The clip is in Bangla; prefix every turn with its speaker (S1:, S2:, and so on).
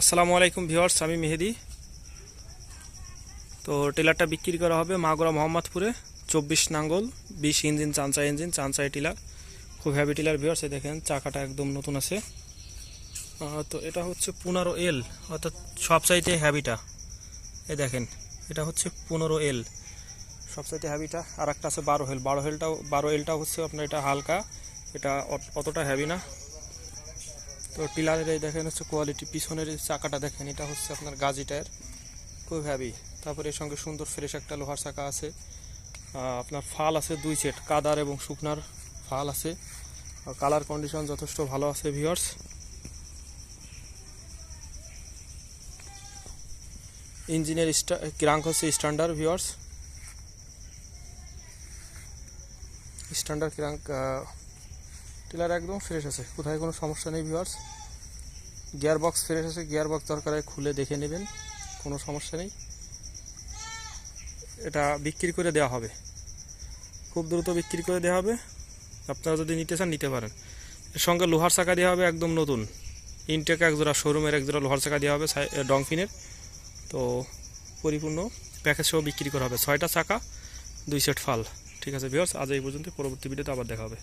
S1: আসসালামু আলাইকুম ভিউয়ার্স, আমি মেহেদি। তো টেলারটা বিক্রি করা হবে মাগুরা মোহাম্মদপুরে, চব্বিশ নাঙ্গল, বিশ ইঞ্জিন চাঞ্চা ইঞ্জিন চাঞ্চাই টিলার। খুব হ্যাভি টিলার ভিউয়ার্স, এই দেখেন, চাকাটা একদম নতুন আছে। তো এটা হচ্ছে পনেরো এল, অর্থাৎ সব সবচাইতে হ্যাভিটা এ দেখেন, এটা হচ্ছে পনেরো এল। সবচাইতে হ্যাভিটা আর একটা আছে বারো হেল বারো হেলটাও বারো এলটাও হচ্ছে আপনার এটা হালকা, এটা অতটা হ্যাভি না। তো টিলারের এই দেখেন হচ্ছে কোয়ালিটি পিছনের চাকাটা দেখেন, এটা হচ্ছে আপনার গাজি টায়ার খুব হ্যাভি তারপরে এর সঙ্গে সুন্দর ফ্রেশ একটা লোহার চাকা আছে। আপনার ফাল আছে দুই সেট কাদার এবং শুকনার ফাল আছে। কালার কন্ডিশন যথেষ্ট ভালো আছে ভিউয়ার্স ইঞ্জিনের ক্রাঙ্ক হচ্ছে standard viewers standard crank tiller একদম ফ্রেশ আছে। কোথায় কোনো সমস্যা নেই ভিউয়ার্স গিয়ার বক্স ফ্রেশ আছে গিয়ার বক্স দরকার খুলে দেখে নেবেন, কোনো সমস্যা নেই। এটা বিক্রি করে দেওয়া হবে। খুব দ্রুত বিক্রি করে দেওয়া হবে। আপনারা যদি নিতে চান, নিতে পারেন। এর সঙ্গে লোহার চাকা দেওয়া হবে, একদম নতুন। ইনটেক একজোড়া শোরুমের একজোড়া লোহার চাকা দেওয়া হবে ডংফিনের তো পরিপূর্ণ প্যাকেজ সহ বিক্রি করা হবে। ছয়টা চাকা, দুই সেট ফাল। ঠিক আছে ভিউয়ার্স আজ এই পর্যন্ত। পরবর্তী ভিডিওতে আবার দেখা হবে।